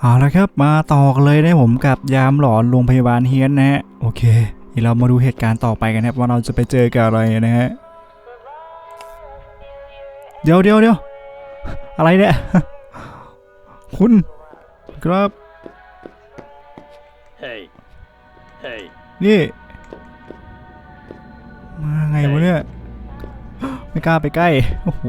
เอาละครับมาต่อกันเลยนะผมกับยามหลอนโรงพยาบาลเฮียนนะฮะโอเคเดี๋ยวเรามาดูเหตุการณ์ต่อไปกันครับว่าเราจะไปเจอกับอะไรนะฮะเดี๋ยวเดี๋ยวเดี๋ยวอะไรเนี่ยคุณครับ Hey. Hey. นี่มาไงวะเนี่ยไม่กล้าไปใกล้โอ้โห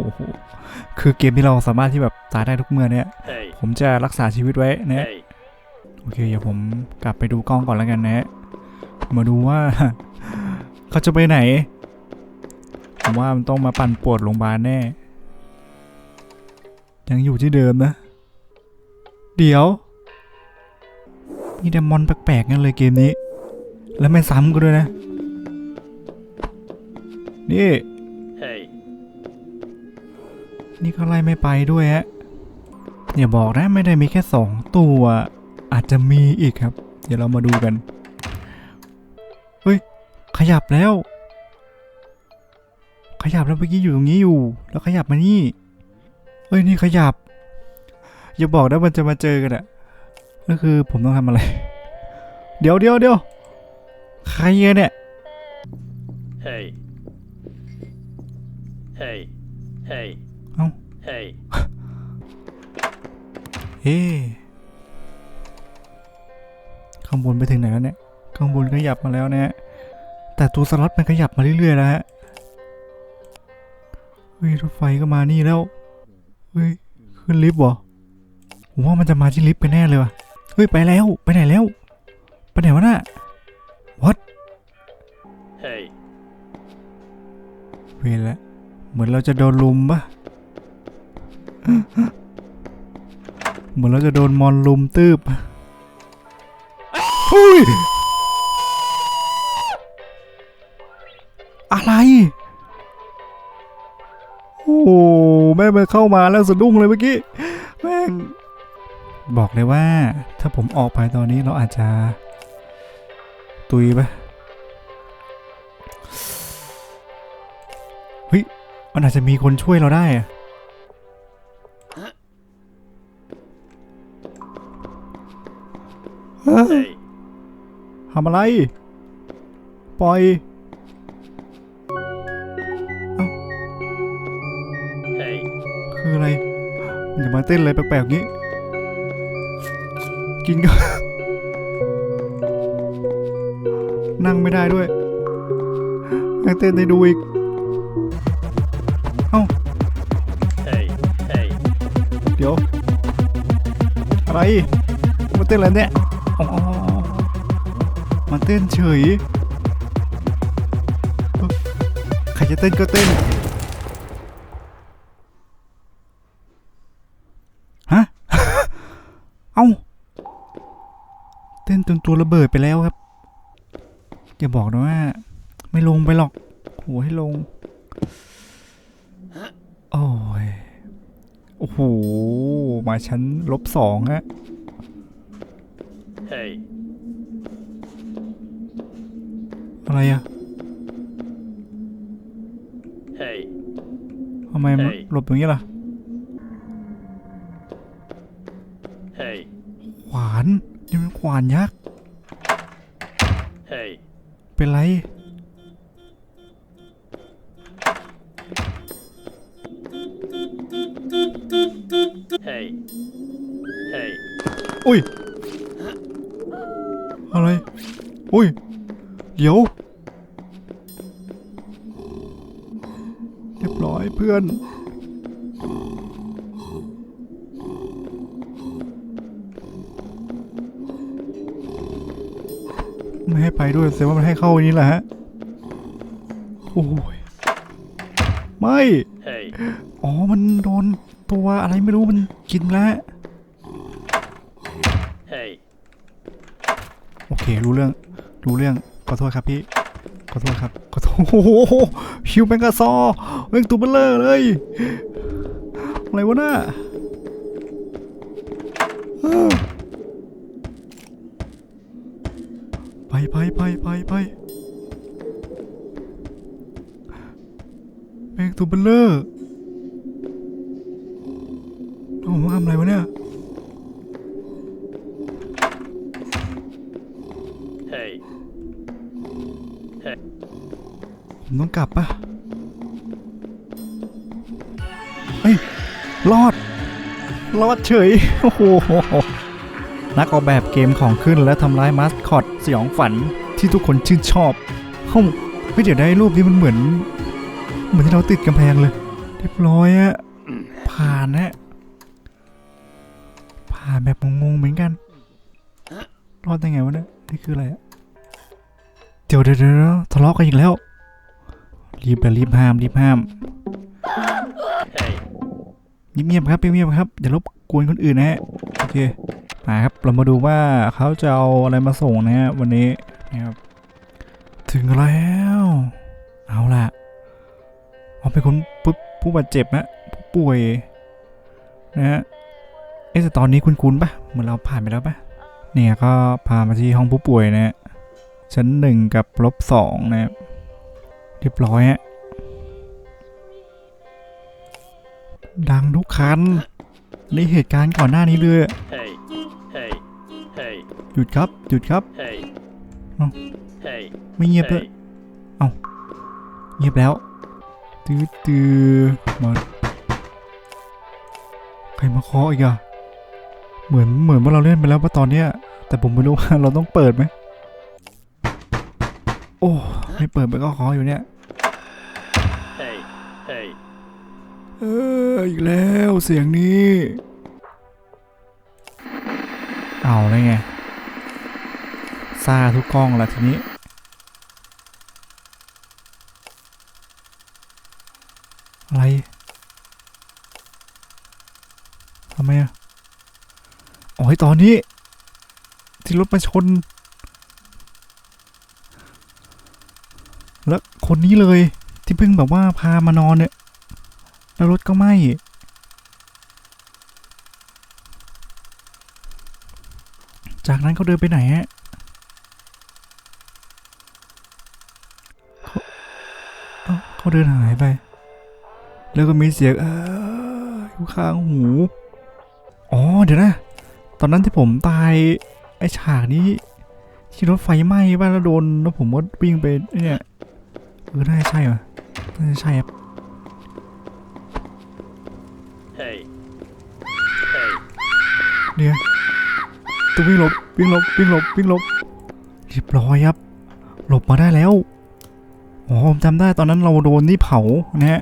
คือเกมที่เราสามารถที่แบบตายได้ทุกเมื่อเนี่ย Hey. ผมจะรักษาชีวิตไว้นะ Hey. โอเคเดี๋ยวผมกลับไปดูกล้องก่อนแล้วกันนะ มาดูว่า เขาจะไปไหน ผมว่ามันต้องมาปั่นปวดโรงพยาบาลแน่ ยังอยู่ที่เดิมนะ เดี๋ยว มีเดมอนแปลกๆงั้นเลยเกมนี้ แล้วไม่ซ้ำก็ด้วยนะ นี่ Hey. นี่เขาไล่ไม่ไปด้วยฮะอย่าบอกนะไม่ได้มีแค่สองตัวอาจจะมีอีกครับ เดี๋ยวเรามาดูกัน เฮ้ย ขยับแล้ว ขยับแล้วเมื่อกี้อยู่ตรงนี้อยู่ แล้วขยับมานี่ เฮ้ยนี่ขยับ อย่าบอกนะมันจะมาเจอกันอะก็คือผมต้องทำอะไร เดี๋ยวเดี๋ยวเดี๋ยวใครเนี่ย Hey. Hey. Hey. เอ้า Hey. เฮ้ข้างบนไปถึงไหนแล้วเนี่ย ข้างบนขยับมาแล้วนะฮะ แต่ตัวสล็อตมันขยับมาเรื่อยๆแล้วฮะ เฮ้ยรถไฟก็มานี่แล้ว เฮ้ยขึ้นลิฟต์เหรอผมว่ามันจะมาที่ลิฟต์ไปแน่เลยว่ะ เฮ้ยไปแล้วไปไหนแล้ว ไปไหนวะน่ะ what Hey. เวรแล้วเหมือนเราจะโดนลุมปะ เหมือนเราจะโดนมอนลุมตืบเฮ้ยอะไร โอ้โหแม่งมาเข้ามาแล้วสะดุ้งเลยเมื่อกี้ แม่ง บอกเลยว่า ถ้าผมออกไปตอนนี้เราอาจจะ ตุยปะเฮ้ย มันอาจจะมีคนช่วยเราได้อะ ทำอะไร ปล่อย Hey. คืออะไรอย่ามาเต้นอะไรแปลกๆงี้ กินก็ นั่งไม่ได้ด้วยยังเต้นได้ดูอีก Hey. Hey. เดี๋ยว อะไรมาเต้นอะไรเนี่ย อ๋อมันเต้นเฉย ใครจะเต้นก็เต้น ฮะ เอ้า เต้นจนตัวระเบิดไปแล้วครับ อย่าบอกนะว่า ไม่ลงไปหรอกโหให้ลง โอ้ย โอ้โห มาชั้นลบสองฮะ Hey. อะไรอะ Hey. ทำไมมันเฮ้ย หลบอย่างนี้ล่ะ Hey. ขวานนี่มันขวานยักษ์ Hey. เป็นไร Hey. Hey. อุ้ย อะไร อุ้ย เดี๋ยว เรียบร้อยเพื่อน ไม่ให้ไปด้วยแสดงว่ามันให้เข้าอันนี้แหละฮะ โอ้ย ไม่ Hey. อ๋อ มันโดนตัวอะไรไม่รู้มันกินแล้ว Hey. โอเค รู้เรื่อง รู้เรื่องขอโทษครับพี่ขอโทษครับขอโทษโอ้โหฮิวแมงกาซอเร่งตัวเบลเลอร์เลยอะไรวะน่ะไปไปไปไปไปแมงตัวเบลเลอร์ผมว่ทำอะไรวะเนี่ย ต้องกลับปะเฮ้ย รอด รอดเฉย โอ้โห นักออกแบบเกมของขึ้นและทำร้ายมาสคอตสยองฝันที่ทุกคนชื่นชอบเฮ้ยเดี๋ยวได้รูปนี้มันเหมือน เหมือนที่เราติดกำแพงเลย เรียบร้อยอะผ่านนะผ่านแบบงงๆเหมือนกัน รอดได้ไงวะเนี่ย นี่คืออะไรอะเดี๋ยวเดี๋ยวทะเลาะกันอีกแล้ว รีบไปรีบห้ามรีบห้าม Hey. เงียบๆครับเงียบๆครับอย่ารบกวนคนอื่นนะฮะโอเคมาครับเรามาดูว่าเขาจะเอาอะไรมาส่งนะฮะวันนี้นะครับถึงแล้ว เอาล่ะเอาเป็นคนปุ๊บผู้บาดเจ็บนะผู้ป่วยนะฮะเอ๊ะแต่ตอนนี้คุ้นๆปะเหมือนเราผ่านไปแล้วปะเนี่ยก็พามาที่ห้องผู้ป่วยนะฮะชั้นหนึ่งกับลบสองนะครับ เรียบร้อยฮะดังทุกคันในเหตุการณ์ก่อนหน้านี้เลย Hey. Hey. Hey. หยุดครับหยุดครับ Hey. Oh. Hey. ไม่เงียบเลย Hey. เงียบแล้วตื้อตื้อมาใครมาเคาะอีกอะเหมือนเหมือนว่าเราเล่นไปแล้วว่าตอนเนี้ยแต่ผมไม่รู้ว่าเราต้องเปิดไหมโอ้ ไม่เปิดมันก็เคาะอยู่เนี่ย Hey. Hey. เอออีกแล้วเสียงนี้ เอาเลยไงซาทุกกล้องละทีนี้อะไรทำไมอะอ๋อไอ้ตอนนี้ ที่รถมาชน แล้วคนนี้เลยที่เพิ่งแบบว่าพามานอนเนี่ย แล้วรถก็ไหม้จากนั้นเขาเดินไปไหนฮะเขาเขาเดินหายไป แล้วก็มีเสียงอออยู่ข้างหู อ๋อ เดี๋ยวนะ ตอนนั้นที่ผมตาย ไอ้ฉากนี้ ที่รถไฟไหม้บ้านแล้วโดน แล้วผมก็วิ่งไปเนี่ย ออน่าจะใช่เหรอน่าจะใช่ครับ Hey. Hey. เนี่ยต้องวิ่งหลบวิ่งหลบวิ่งหลบวิ่งหลบเรียบร้อยครับ หลบมาได้แล้วอ๋อผมจำได้ตอนนั้นเราโดนนี่เผานะฮะ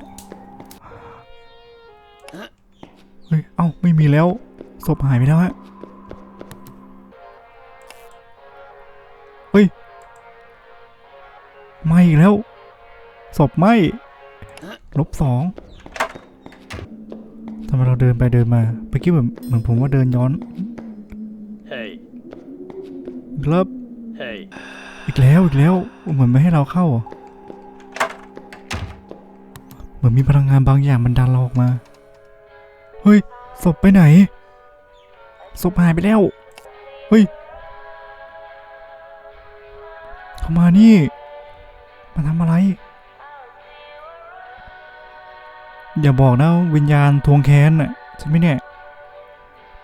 เฮ้ยเอ้าไม่มีแล้วศพหายไปแล้วฮะเฮ้ยไหม่อีกแล้ว ศพไหม่ลบสองทำไมเราเดินไปเดินมาเมื่อกี้เหมือนเหมือนผมว่าเดินย้อน Hey. อีกแล้ว Hey. อีกแล้วอีกแล้ว เหมือนไม่ให้เราเข้าอะเหมือนมีพลังงานบางอย่างมันดันเราออกมา เฮ้ยศพไปไหนศพหายไปแล้ว เฮ้ยเข้ามานี่ มาทำอะไร อย่าบอกนะวิญญาณทวงแค้นน่ะใช่ไหมเนี่ย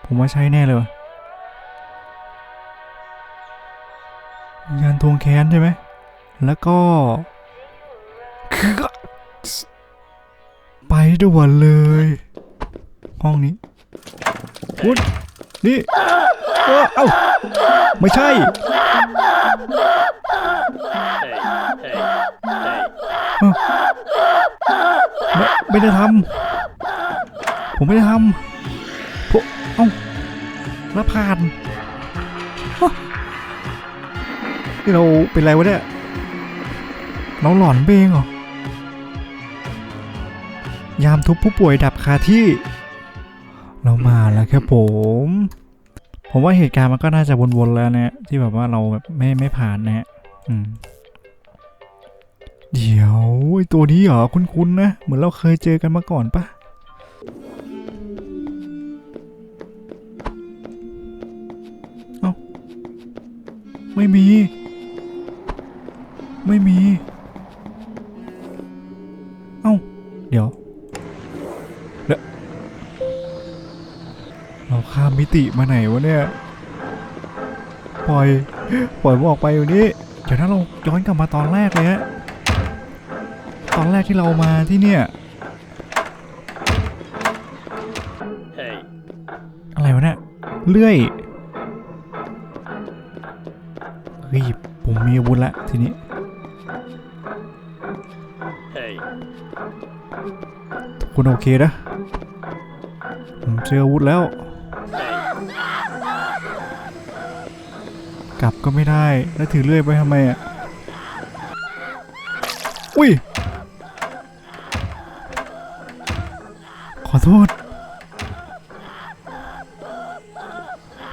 ผมว่าใช่แน่เลยวะวิญญาณทวงแค้นใช่ไหม แล้วก็ไปด่วนเลย ห้องนี้คุณนี่ เอ้าเอ้าไม่ใช่ ไม่ได้ทำผมไม่ได้ทำพวกเอ้าแล้วผ่านนี่เราเป็นไรวะเนี่ยเราหลอนเบงเหรอยามทุบผู้ป่วยดับคาที่ เรามาแล้วครับผม ผมว่าเหตุการณ์มันก็น่าจะวนๆแล้วนะที่แบบว่าเราแบบไม่ไม่ผ่านนะฮะอืม เดี๋ยวไอตัวนี้เหรอคุ้นๆนะ เหมือนเราเคยเจอกันมาก่อนปะเอ้าไม่มี ไม่มี เอ้า เดี๋ยวเดี๋ยวเราข้ามมิติมาไหนวะเนี่ย ปล่อย ปล่อยผมออกไปอยู่นี่ เดี๋ยวถ้าเราย้อนกลับมาตอนแรกเลยฮะ ตอนแรกที่เรามาที่เนี่ย Hey. อะไรวะเนี่ยเลื่อยเฮ้ยผมมีอาวุธละทีนี้ Hey. คุณโอเคนะ ผมเจออาวุธแล้ว Hey. กลับก็ไม่ได้ แล้วถือเลื่อยไปทำไมอะ อุ้ย โทษ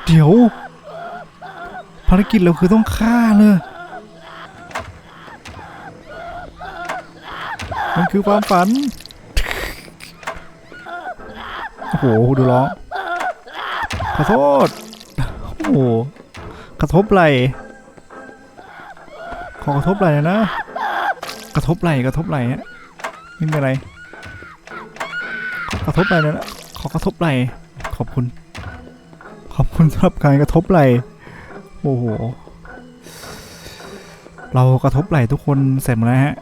เดี๋ยว ภารกิจเราคือต้องฆ่าเลย มันคือความฝัน โอ้โห ดูร้องขอโทษ โอ้โหกระทบไหลขอกระทบไหลหน่อยนะ กระทบไหลกระทบไหลฮะไม่มีอะไร กระทบไหลนะขอกระทบไหลขอบคุณ ขอบคุณสำหรับการกระทบไหลโอ้โห เรากระทบไหลทุกคนเสร็จหมดแล้วฮะ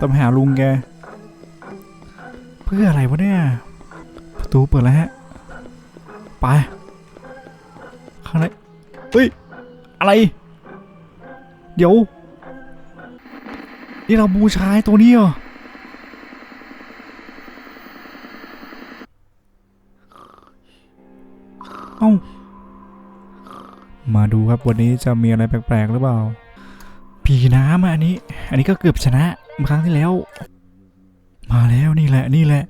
ต้องหาลุงแก เพื่ออะไรวะเนี่ย ประตูเปิดแล้วฮะ ไป ข้างในเฮ้ย อะไร เดี๋ยว นี่เราบูชาไอ้ตัวนี้เหรอ มาดูครับวันนี้จะมีอะไรแปลกๆหรือเปล่า ผีน้ำอะอันนี้ อันนี้ก็เกือบชนะเมื่อครั้งที่แล้ว มาแล้วนี่แหละนี่แหละ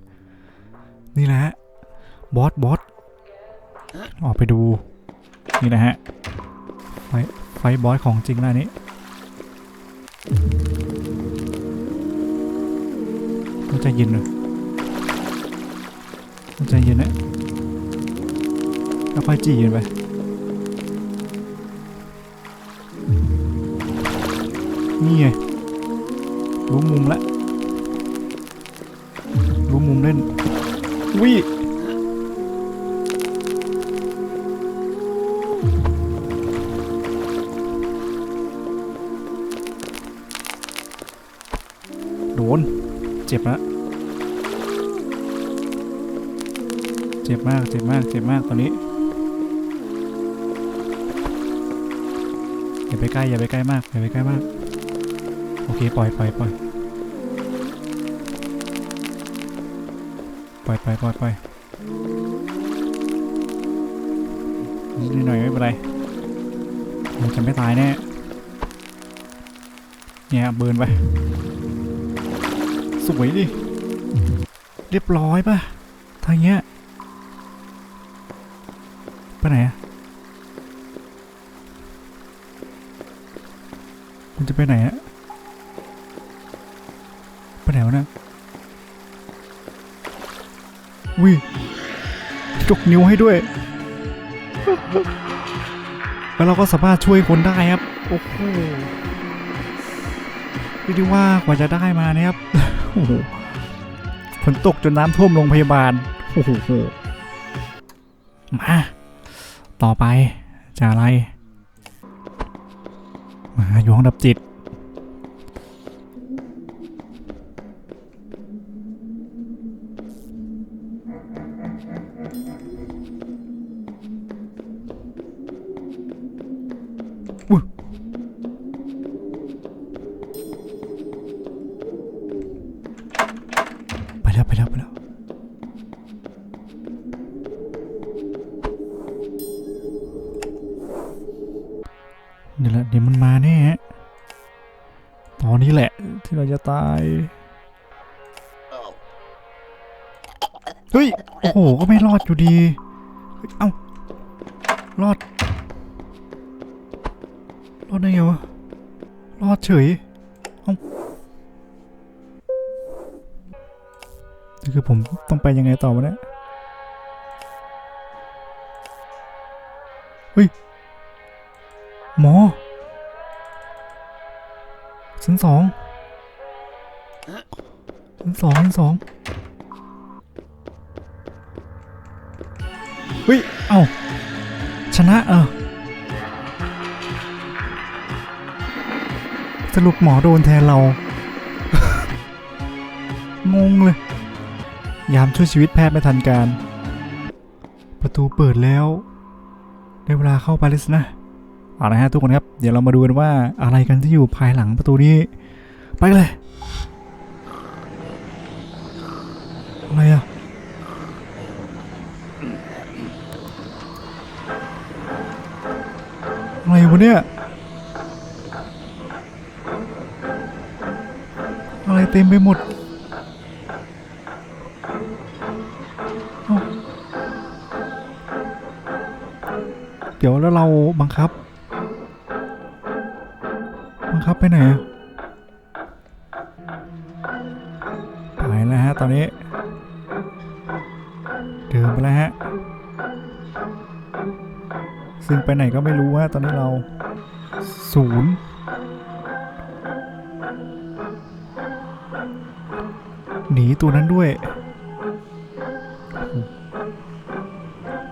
นี่แหละบอสบอสออกไปดู นี่นะฮะ ไฟไฟบอสของจริงแล้วอันนี้ต้องใจเย็นนะต้องใจเย็นนะแล้วค่อยจีเย็นไป นี่ไงรู้มุมแล้วรู้มุมเล่นวิโดน เจ็บแล้วเจ็บมาก เจ็บมาก เจ็บมาก ตอนนี้ อย่าไปใกล้ อย่าไปใกล้มาก อย่าไปใกล้มาก โอเคปล่อยปล่อยปล่อยปล่อยปล่อยปล่อยปล่อยนิดหน่อยไม่เป็นไรมันจะไม่ตายแน่เนี่ยเบิร์นไป สวยดิ เรียบร้อยป่ะทางเงี้ยไปไหนอะมันจะไปไหนอะ นิ้วให้ด้วย แล้วเราก็สามารถช่วยคนได้ครับ โอ้โหเรียกได้ว่ากว่าจะได้มาเนี่ยครับ โอ้โหฝนตกจนน้ำท่วมโรงพยาบาล โอ้โห มา ต่อไปจะอะไร มาอยู่ห้องดับจิต ไปแล้วไปแล้วไปแล้วเดี๋ยวละเดี๋ยวมันมาแน่ตอนนี้แหละที่เราจะตาย เฮ้ย โอ้โห ก็ไม่รอดอยู่ดีเฮ้ยเอ้ารอด เฉยอ้านี่คือผมต้องไปยังไงต่อวะเนี่ย เฮ้ย หมอชั้นสองชั้นสองชั้นสองเฮ้ย เอ้า ชนะเออ สรุปหมอโดนแทนเรา งงเลย ยามช่วยชีวิตแพทย์ไม่ทันการ ประตูเปิดแล้ว ได้เวลาเข้าไปแล้วนะเอาละฮะทุกคนครับ เดี๋ยวเรามาดูกันว่าอะไรกันที่อยู่ภายหลังประตูนี้ ไปเลย อะไรอะอะไรวะเนี่ย เต็มไปหมดเดี๋ยวแล้วเราบังคับ บังคับไปไหนอะไปแล้วฮะตอนนี้เดินไปแล้วฮะซึ่งไปไหนก็ไม่รู้ฮะตอนนี้เราศูนย์ หนีตัวนั้นด้วย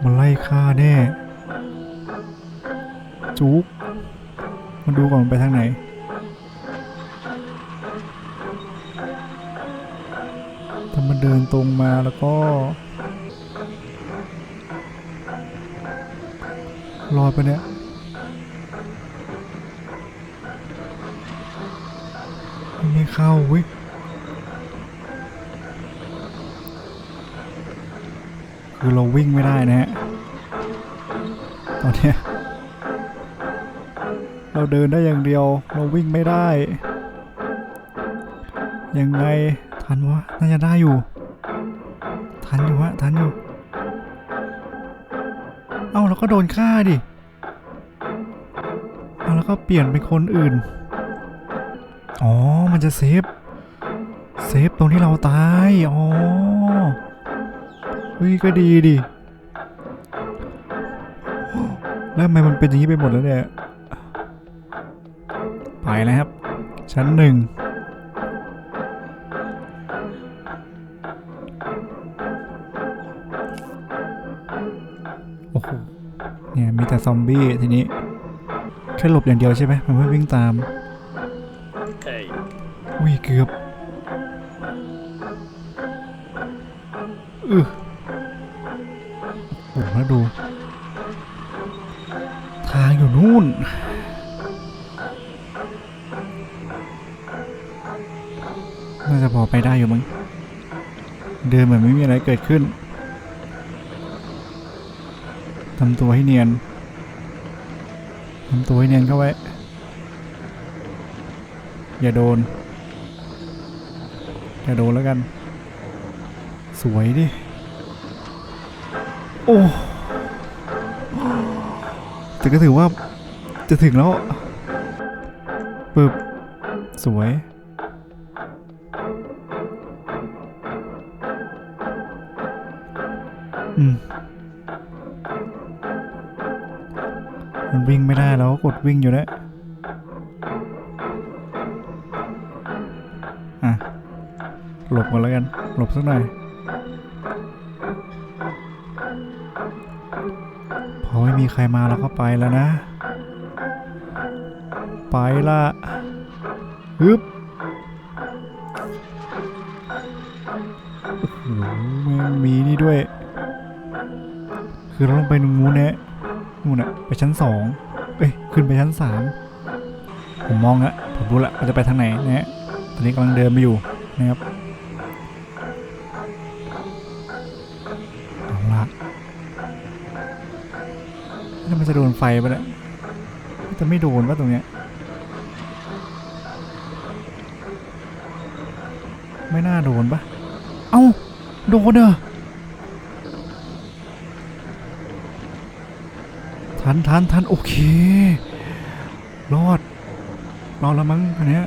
มันไล่ฆ่าแน่ จุกมาดูก่อนมันไปทางไหน ถ้ามันเดินตรงมาแล้วก็ รอดไปเนี่ยไม่เข้าเว้ย คือเราวิ่งไม่ได้นะฮะตอนนี้เราเดินได้อย่างเดียว เราวิ่งไม่ได้ ยังไงทันวะน่าจะได้อยู่ ทันอยู่ฮะทันอยู่ เอ้าแล้วก็โดนฆ่าดิเอาแล้วก็เปลี่ยนเป็นคนอื่น อ๋อ มันจะเซฟ เซฟตรงที่เราตาย อ๋อ ฮ้ยก็ดีดิแล้วทำไมมันเป็นอย่างนี้ไปหมดแล้วเนี่ย ไปแล้วครับ ชั้นหนึ่งโอ้โห เนี่ยมีแต่ซอมบี้ทีนี้ แค่หลบอย่างเดียวใช่ไหมมันไม่วิ่งตาม Hey. อุ้ยเกือบอือ โอ้โหแล้วดู ทางอยู่นู่น น่าจะพอไปได้อยู่มั้ง เดินเหมือนไม่มีอะไรเกิดขึ้น ทำตัวให้เนียน ทำตัวให้เนียนเข้าไว้ อย่าโดน อย่าโดนแล้วกัน สวยดิ โอ้แต่ก็ถือว่าจะถึงแล้วปึ๊บสวย อืม มันวิ่งไม่ได้แล้วกดวิ่งอยู่แล้วอะ หลบก่อนแล้วกัน หลบสักหน่อย ไม่มีใครมาเราก็ไปแล้วนะ ไปละฮึบโอ้โหม่งมีนี่ด้วย คือเราต้องไปตรงนู้นเนี่ยนู่นอะไปชั้นสองเอ้ยขึ้นไปชั้นสามผมมองละผมรู้ละว่าจะไปทางไหนนะตอนนี้กำลังเดินไปอยู่นะครับ จะโดนไฟปะเนี่ยจะไม่โดนปะตรงเนี้ย ไม่น่าโดนปะเอ้า โดนเด้อทันทันทันโอเค รอด รอดแล้วมั้งอันเนี้ย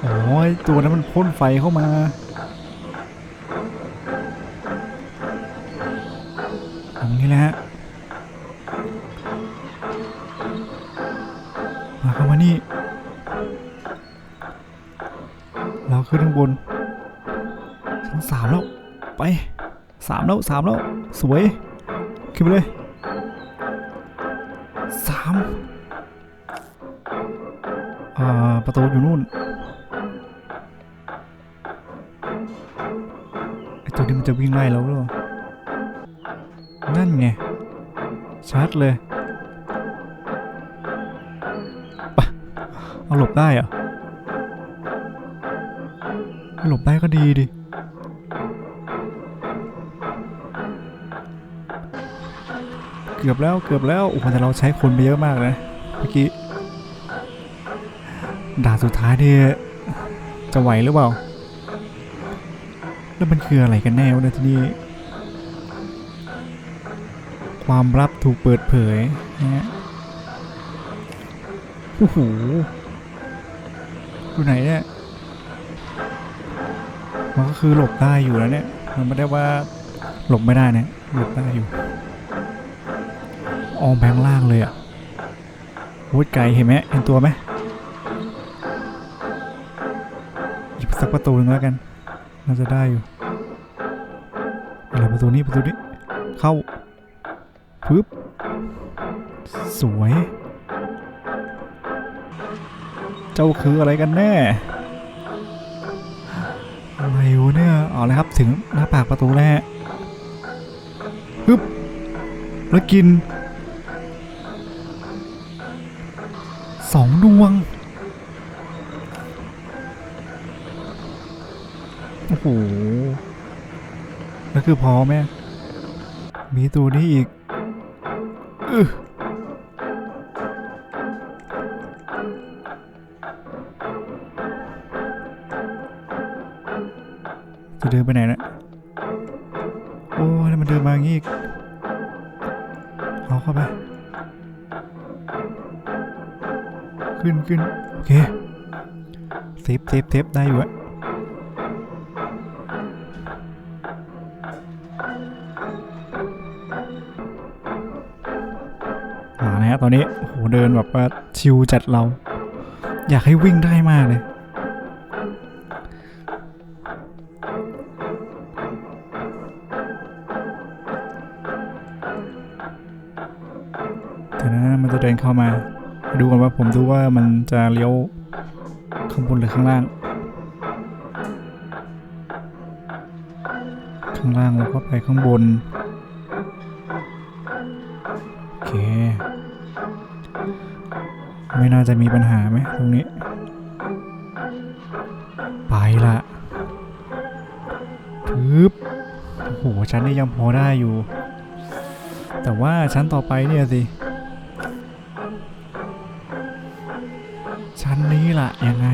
โอ้ยตัวนั้นมันพ่นไฟเข้ามา อย่างนี้แหละฮะมาเข้ามานี่ เราขึ้นข้างบนชั้นสามแล้ว ไปสามแล้วสามแล้วสวย ขึ้นไปเลยสามประตูอยู่นู่นไอตัวนี้มันจะวิ่งไล่เราหรือ นั่นไง ชัดเลยปะเอาหลบได้เหรอะหลบได้ก็ดีดิเกือบแล้วเกือบแล้วโอ้โหแต่เราใช้คนไปเยอะมากนะเมื่อกี้ด่าสุดท้ายนี่จะไหวหรือเปล่า แล้วมันคืออะไรกันแน่วะเนี่ยที่นี่ ความลับถูกเปิดเผยนะฮะโอ้โหอยู่ไหนเนี่ย มันก็คือหลบได้อยู่แล้วเนี่ย มันไม่ได้ว่าหลบไม่ได้นะ หลบได้อยู่ออมแบงล่างเลยอะวุดไกลเห็นไหมเห็นตัวไหมหยิบสักประตูหนึงแล้วกัน น่าจะได้อยู่อะไรประตูนี้ประตูนี้ เข้า ปึ๊บ สวย เจ้าคืออะไรกันแน่ อะไรวะเนี่ยเอาเลยครับถึงหน้าปากประตูแล้วปึ๊บ แล้วกินสองดวง โอ้โห แล้วคือพอไหมมีตัวนี้อีก จะเดินไปไหนนะโอ้ยแล้วมันเดินมาอย่างนี้อีกเอาเข้าไป ขึ้นขึ้นโอเคเซฟเซฟเซฟได้อยู่อะ อนนี้โอ้โหเดินแบบว่าชิวจัดเรา อยากให้วิ่งได้มากเลยเดี๋ยวนะมันจะเดินเข้ามา ดูกันว่าผมดูว่ามันจะเลี้ยวข้างบนหรือข้างล่าง ข้างล่างแล้วก็ไปข้างบน โอเค ไม่น่าจะมีปัญหาไหมตรงนี้ ไปละปึ๊บโอ้โหชั้นนี้ยังพอได้อยู่ แต่ว่าชั้นต่อไปเนี่ยสิ ชั้นนี้ล่ะยังไง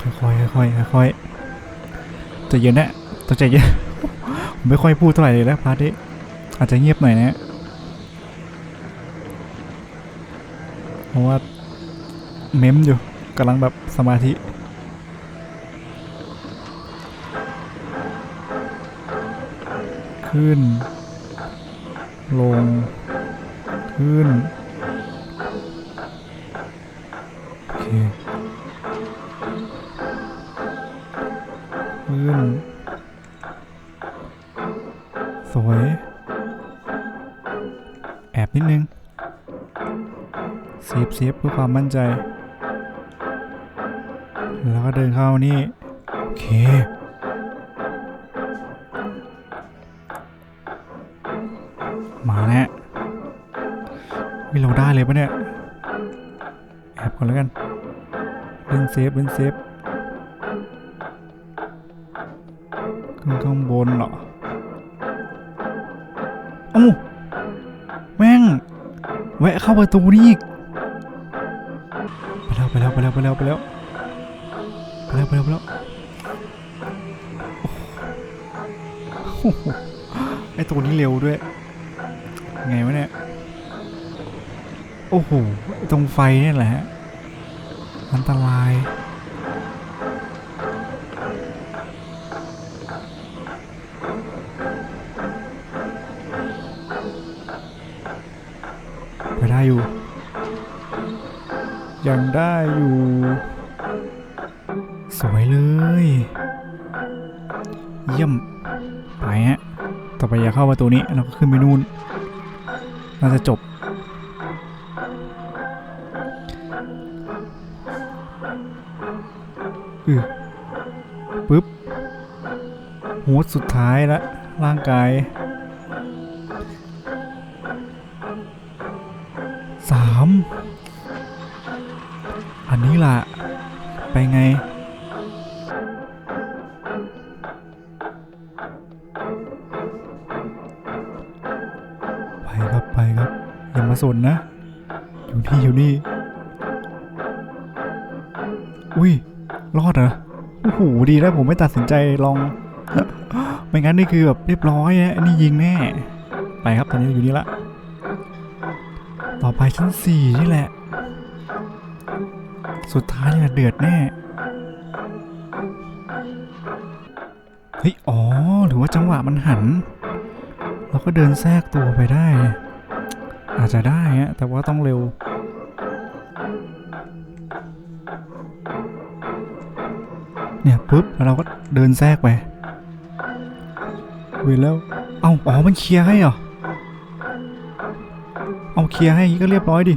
ค่อยๆค่อยๆค่อยๆใจะเย็นนะต้องใจเย็นผมไม่ค่อยพูดเท่าไหร่เลยนะพาร์ทนี้อาจจะเงียบหน่อยนะ เพราะว่าเม้มอยู่กำลังแบบสมาธิขึ้น ลง ขึ้น โอเค ขึ้น สวย แอบนิดนึง ฟเซฟเพื่อความมั่นใจ แล้วก็เดินเข้านี่ โอเค มาแล้ววิเราได้เลยปะเนี่ย แอบก่อนแล้วกันเล่นเซฟเล่นเซฟขึ้นข้างบนเหรอเอ้าแม่ง แวะเข้าประตูนี่อีก แล้วไปแล้วไปแล้วไปแล้วไปแล้วไปแล้วไปแล้วไปแล้วโอ้โหไอตัวนี้เร็วด้วย ไงวะเนี่ย โอ้โห ตรงไฟเนี่ยแหละฮะอันตราย ได้อยู่ สวยเลย เยี่ยม ไปฮะ ต่อไปอย่าเข้าประตูนี้เราก็ขึ้นไปนู่น น่าจะจบ อือปึ๊บโหสุดท้ายละ ร่างกาย นนี้ล่ะ ไปไง ไปครับไปครับ อย่ามาสนนะ อยู่นี่อยู่นี่ อุ้ย รอดเหรอ โอ้โห ดีแล้วผมไม่ตัดสินใจลอง ไม่งั้นนี่คือแบบเรียบร้อยนะอันนี้ยิงแน่ ไปครับตอนนี้อยู่นี่ละ ต่อไปชั้นสี่นี่แหละ สุดท้ายนี่แหละเดือดแน่ เฮ้ย อ๋อ หรือว่าจังหวะมันหัน เราก็เดินแทรกตัวไปได้ อาจจะได้ฮะแต่ว่าต้องเร็ว เนี่ยปุ๊บ แล้วเราก็เดินแทรกไปเว้ยแล้ว เอาอ๋อ มันเคลียร์ให้เหรอ เอาเคลียร์ให้ก็เรียบร้อยดิ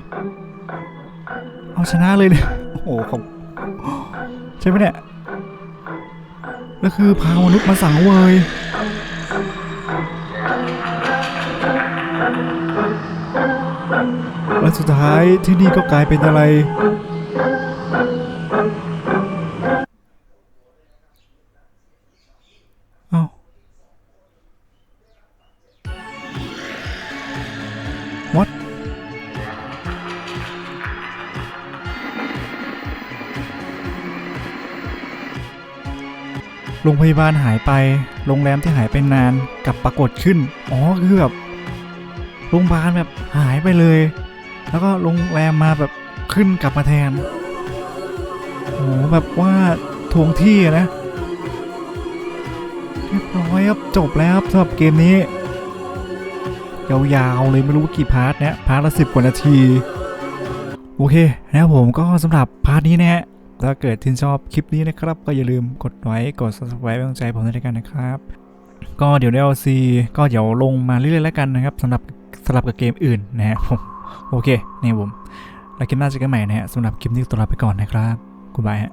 เอาชนะเลยเนี่ย โอ้โหขอบใช่ไหมเนี่ยแล้วคือพามนุษย์มาสั่งเวยและสุดท้ายที่นี่ก็กลายเป็นอะไร พยาบาลหายไป โรงแรมที่หายไปนานกลับปรากฏขึ้น อ๋อคือแบบโรงพยาบาลแบบหายไปเลย แล้วก็โรงแรมมาแบบขึ้นกลับมาแทน โอ้โหแบบว่าทวงที่นะเรียบร้อยครับจบแล้วครับสำหรับเกมนี้ ยาวๆเลยไม่รู้กี่พาร์ทเนี่ยพาร์ทละสิบกว่านาที โอเคนะครับผมก็สำหรับพาร์ทนี้นะฮะ ถ้าเกิดที่นชอบคลิปนี้นะครับ ก็อย่าลืมกดไลค์กด subscribe เป็นกำลังใจผมด้วยกันนะครับ ก็เดี๋ยว DLC ก็เดี๋ยวลงมาเรื่อยๆแล้วกันนะครับสำหรับสำหรับกับเกมอื่นนะฮะผมโอเคนี่ผมแล้วคลิปหน้าเจอกันใหม่นะฮะสำหรับคลิปนี้ตัวลาไปก่อนนะครับกูบายฮะ